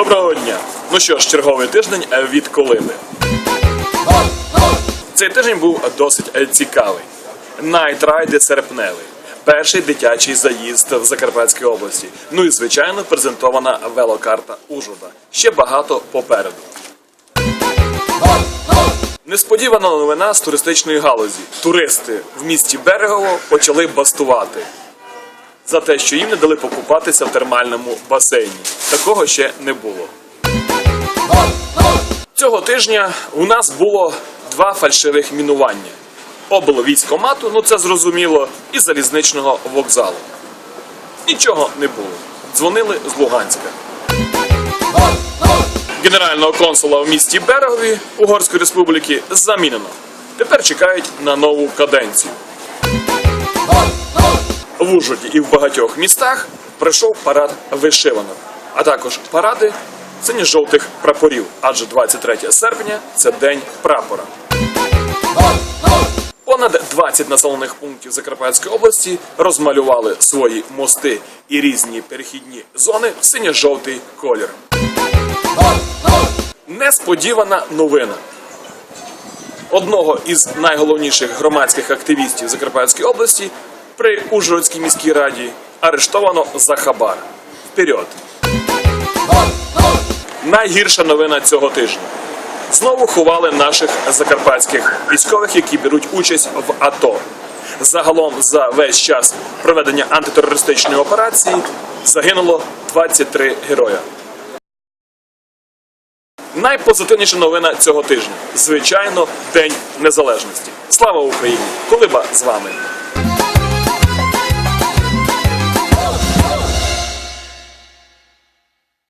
Доброго дня! Ну що ж, черговий тиждень е, від Колиби. Цей тиждень був досить е, цікавий. Найтрайди серпневий. Перший дитячий заїзд в Закарпатській області. Ну і звичайно презентована велокарта Ужгорода. Ще багато попереду. Несподівана новина з туристичної галузі. Туристи в місті Берегово почали бастувати за те, що їм не дали покупатися в термальному басейні. Такого ще не було. Цього тижня у нас було два фальшивих мінування: облвійськомату, ну це зрозуміло, і залізничного вокзалу. Нічого не було. Дзвонили з Луганська. Генерального консула в місті Берегові Угорської республіки замінено. Тепер чекають на нову каденцію. В Ужгороді і в багатьох містах пройшов парад вишиванок, а також паради синьо-жовтих прапорів, адже 23 серпня це день прапора. Понад 20 населених пунктів Закарпатської області розмалювали свої мости і різні перехідні зони в синьо-жовтий колір. Несподівана новина. Одного із найголовніших громадських активістів Закарпатської області при Ужгородській міській раді арештовано за хабар. Вперед! Найгірша новина цього тижня. Знову ховали наших закарпатських військових, які беруть участь в АТО. Загалом за весь час проведення антитерористичної операції загинуло 23 героя. Найпозитивніша новина цього тижня. Звичайно, День Незалежності. Слава Україні! Колиба з вами!